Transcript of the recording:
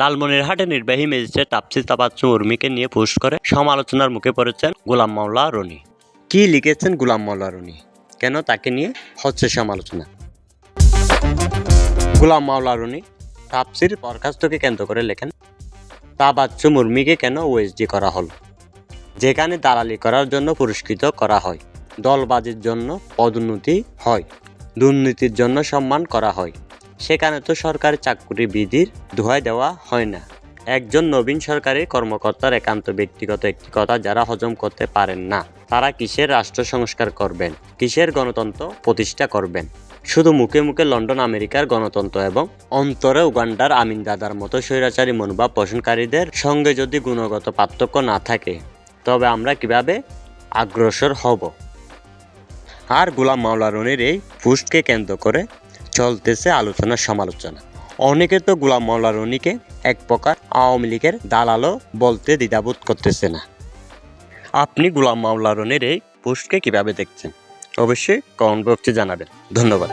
লালমনিরহাটে নির্বাহী ম্যাজিস্ট্রেট তাপসি তাবাচ্চু উর্মিকে নিয়ে পোস্ট করে সমালোচনার মুখে পড়েছেন গোলাম মাওলা রনি। কি লিখেছেন গোলাম মাওলা রনি? কেন তাকে নিয়ে হচ্ছে সমালোচনা? গোলাম মাওলা রনি, তাপসির বরখাস্তকে কেন্দ্র করে লেখেন তাবাচ্চু মুর্মিকে কেন ওএসডি করা হলো? যেখানে দালালি করার জন্য পুরস্কৃত করা হয়, দলবাজির জন্য পদোন্নতি হয়, দুর্নীতির জন্য সম্মান করা হয়। সেখানে তো সরকারি চাকরি বিধির দোহাই দেওয়া হয় না। একজন নবীন সরকারি কর্মকর্তার একান্ত ব্যক্তিগত একটি কথা যারা হজম করতে পারেন না, তারা কিসের রাষ্ট্র সংস্কার করবেন, কিসের গণতন্ত্র প্রতিষ্ঠা করবেন? শুধু মুখে মুখে লন্ডন আমেরিকার গণতন্ত্র এবং অন্তরে উগান্ডার আমিন দাদার মতো স্বৈরাচারী মনোভাব পোষণকারীদের সঙ্গে যদি গুণগত পার্থক্য না থাকে, তবে আমরা কীভাবে অগ্রসর হব? আর গোলাম মাওলা রনির এই পোস্টকে কেন্দ্র করে চলতেছে আলোচনা, সমালোচনা। অনেকে তো গোলাম মাওলা রনিকে এক প্রকার আওয়ামী লীগের দালালও বলতে দ্বিধাবোধ করতেছে না। আপনি গোলাম মাওলা রনির এই পোস্টকে কীভাবে দেখছেন? অবশ্যই কমেন্ট বক্সে জানাবেন। ধন্যবাদ।